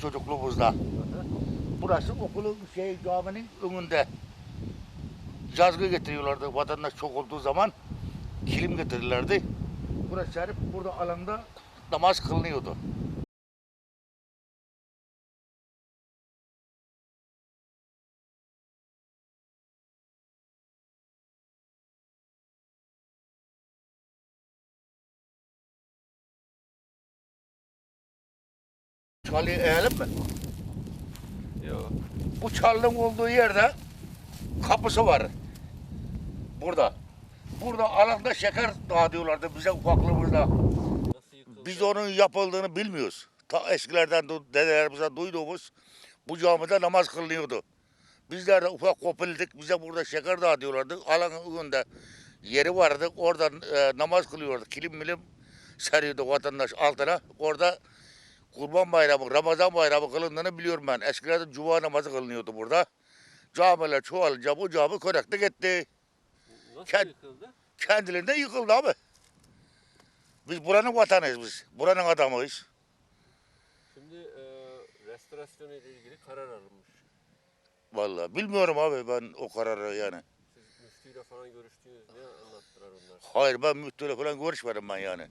çocukluğumuzda. Burası okulun şey caminin önünde. Yazgı getiriyorlardı vatandaş çok olduğu zaman. Kilim getirirlerdi. Burası serip burada alanda namaz kılınıyordu. Çalıyı eğelim mi? Yok. Bu çalının olduğu yerde kapısı var. Burada. Burada alanda şeker dağıtıyorlardı bize ufaklığımızda. Biz onun yapıldığını bilmiyoruz. Ta eskilerden dedelerimizden duyduğumuz bu camide namaz kılınıyordu. Bizler de ufak kopildik. Bize burada şeker dağıtıyorlardı. Alanın önünde yeri vardı. Oradan e, namaz kılıyorduk. Kilim milim seriyordu vatandaş altına. Orada Kurban Bayramı, Ramazan Bayramı kılındığını biliyorum ben. Eskilerde cuma namazı kılınıyordu burada. Camiler çoğalınca bu cami konakta gitti. Nasıl Kend- yıkıldı? Kendiliğinden yıkıldı abi. Biz buranın vatanıyız biz. Buranın adamıyız. Şimdi e, restorasyonu ile ilgili karar alınmış. Vallahi bilmiyorum abi ben o kararı yani. Siz müftüyle falan görüştünüz ne anlattılar onlar? Hayır ben müftüyle falan görüşmedim ben yani.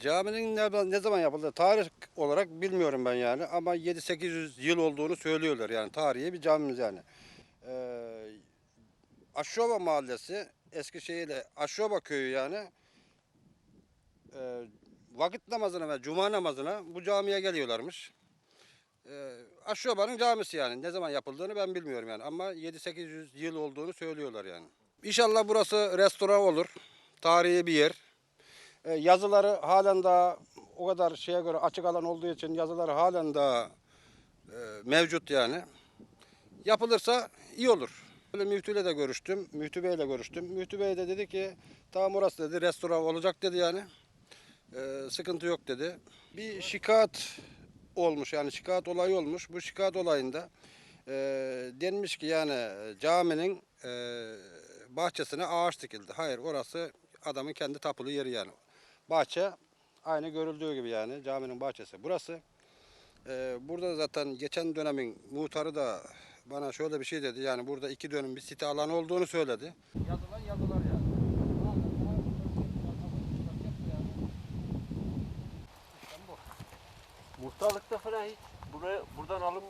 Caminin ne, ne zaman yapıldı tarih olarak bilmiyorum ben yani ama 7-800 yıl olduğunu söylüyorlar yani tarihi bir camimiz yani. Ee, Aşşoba mahallesi Eskişehir'le Aşşoba köyü yani ee, vakit namazına ve cuma namazına bu camiye geliyorlarmış. Ee, Aşşoba'nın camisi yani ne zaman yapıldığını ben bilmiyorum yani ama 7-800 yıl olduğunu söylüyorlar yani. İnşallah burası restoran olur. Tarihi bir yer. E, yazıları halen daha o kadar şeye göre açık alan olduğu için yazıları halen daha e, mevcut yani. Yapılırsa iyi olur. Böyle müftüyle de görüştüm, müftü beyle görüştüm. Müftü bey de dedi ki tamam orası dedi restoran olacak dedi yani. E, sıkıntı yok dedi. Bir şikayet olmuş yani şikayet olayı olmuş. Bu şikayet olayında e, denmiş ki yani caminin e, bahçesine ağaç dikildi. Hayır orası adamın kendi tapulu yeri yani. Bahçe aynı görüldüğü gibi yani caminin bahçesi. Burası e, burada zaten geçen dönemin muhtarı da bana şöyle bir şey dedi. Yani burada iki dönüm bir site alanı olduğunu söyledi. Yazılan yazılar yani. Muhtarlıkta falan hiç buraya buradan alım